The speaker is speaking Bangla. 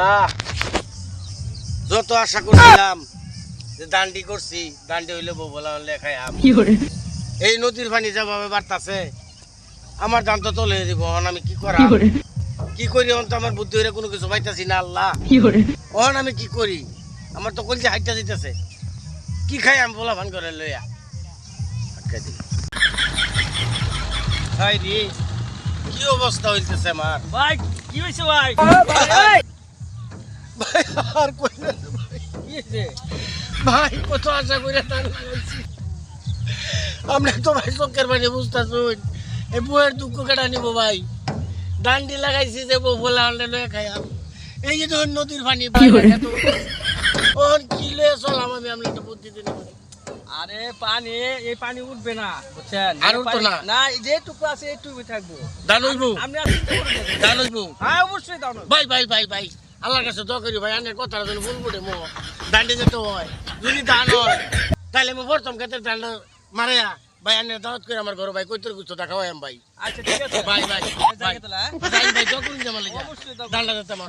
আল্লাহ যত আশা করছিলাম যে দান্ডি করছি দান্ডি হইলে বউ বলা লেখায় আম। এই নদীর পানি যেভাবে বাড়তাছে আমার দাম তো তলে দিব আমি কি করা? কি করি এখন তো আমার বুদ্ধি হইলে কোনো কিছু পাইতাছি না আল্লাহ। এখন আমি কি করি? আমার তো কলজে হাইটা দিতেছে। কি খাই আমি বলা ভান করে লইয়া? আটকাই দিই খাই কি অবস্থা হইতেছে আমার? ভাই কি হয়েছে ভাই? ভাই আর কই ভাই। কি হয়েছে কত আশা করে আমরা তো ভাই চোখের পানি বুঝতেছুন এই বউয়ের দুঃখ কেটা নিব ভাই? ডান্ডি লাগাইছি যে বউ বলে আনলে লয়ে খাইয়াম। এই যে ধরুন নদীর পানি ওর কি লয়ে চলাম আমি আমি একটা বুদ্ধি দিন আরে পানি এই পানি উঠবে না বুঝছেন? আর উঠতো না? না যেটুকু আছে এইটুকু থাকব। দান হইব। দান হইব হ্যাঁ অবশ্যই দাও ভাই ভাই ভাই ভাই। আল্লাহর কাছে দোয়া করি ভাই আনের কথা যেন ভুল বুটে মো দান্ডি যেতে হয়। যদি দান হয় তাহলে আমি প্রথম ক্ষেত্রে দান্ড মারিয়া ভাই আনের দাওয়াত করে আমার ঘরে ভাই কৈতর গুছো দেখা হয় ভাই। আচ্ছা ঠিক আছে। ভাই ভাই ভাই লা, হ্যাঁ? ভাই যখন দোয়া করুন জামালে। দান্ডা যেতে আমার